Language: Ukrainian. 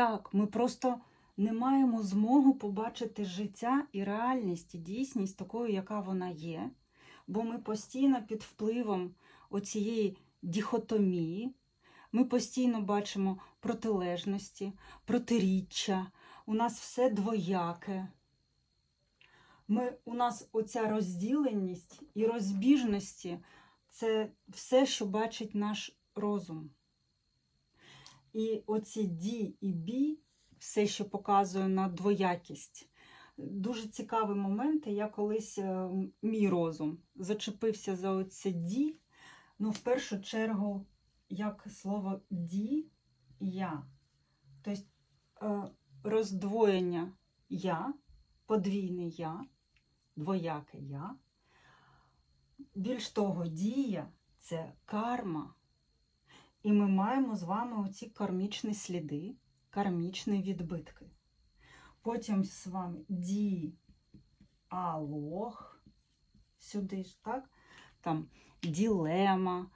Так, ми просто не маємо змогу побачити життя і реальність, і дійсність такою, яка вона є, бо ми постійно під впливом оцієї діхотомії, ми постійно бачимо протилежності, протиріччя, у нас все двояке. Ми, у нас оця розділеність і розбіжності це все, що бачить наш розум. І оці ді і бі, все, що показує на двоякість. Дуже цікавий момент. Я колись е, мій розум зачепився за оце ді. Ну, в першу чергу, як слово ді я. Тобто роздвоєння я, подвійне я, двояке я. Більш того, дія це карма. І ми маємо з вами оці кармічні сліди, кармічні відбитки. Потім з вами діалог, сюди ж, так? Там ділема, е,